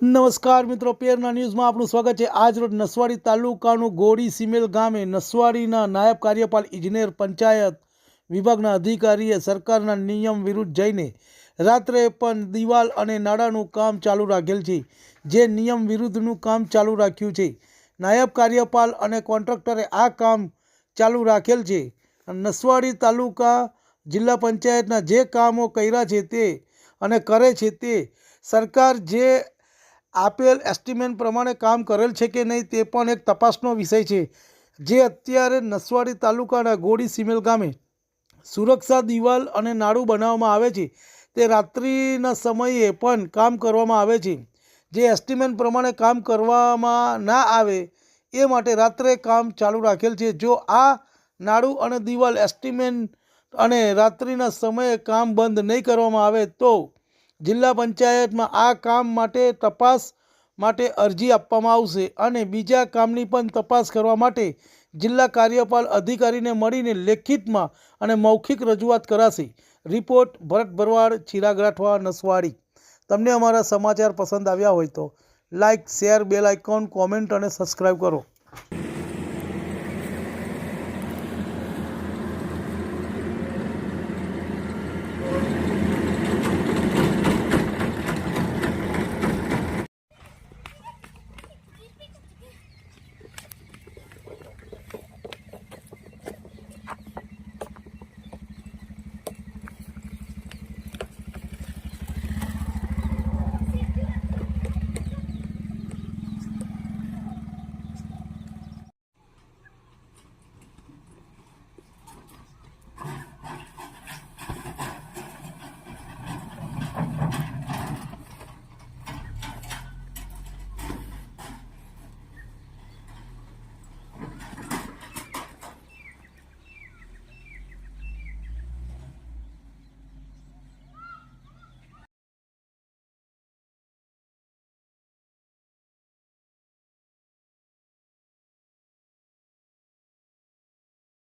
નમસ્કાર મિત્રો પેરના ન્યૂઝમાં આપનું સ્વાગત છે. આજ રોજ નસવાડી તાલુકાનું ગોડી સિમેલ ગામે નસવાડીના નાયબ કાર્યપાલ ઇજનેર પંચાયત વિભાગના અધિકારીએ સરકારના નિયમ વિરુદ્ધ જઈને રાત્રે પણ દિવાલ અને નાળાનું કામ ચાલુ રાખેલ છે. જે નિયમ વિરુદ્ધનું કામ ચાલુ રાખ્યું છે. નાયબ કાર્યપાલ અને કોન્ટ્રાક્ટરે આ કામ ચાલુ રાખેલ છે. નસવાડી તાલુકા જિલ્લા પંચાયતના જે કામો કર્યા છે તે અને કરે છે તે સરકાર જે આપેલ એસ્ટિમેટ પ્રમાણે કામ કરેલ છે કે નહીં તે પણ એક તપાસનો વિષય છે, જે અત્યારે નસવાડી તાલુકાના ગોડી સિમેલ ગામે સુરક્ષા દિવાલ અને નાળું બનાવવામાં આવે છે. તે રાત્રિના સમયે પણ કામ કરવામાં આવે છે. જે એસ્ટિમેટ પ્રમાણે કામ કરવામાં ના આવે એ માટે રાત્રે કામ ચાલુ રાખેલ છે. જો આ નાળું અને દિવાલ એસ્ટિમેટ અને રાત્રિના સમયે કામ બંધ નહીં કરવામાં આવે તો જિલ્લા પંચાયતમાં આ કામ માટે તપાસ માટે અરજી આપવામાં આવશે અને બીજા કામની પણ તપાસ કરવા માટે જિલ્લા કાર્યપાલ અધિકારીને મળીને લેખિતમાં અને મૌખિક રજૂઆત કરાશે. રિપોર્ટ ભરત ભરવાડ, ચિરાગ રાઠવા, નસવાડી. તમને અમારા સમાચાર પસંદ આવ્યા હોય તો like share, bell icon, comment અને સબસ્ક્રાઈબ કરો.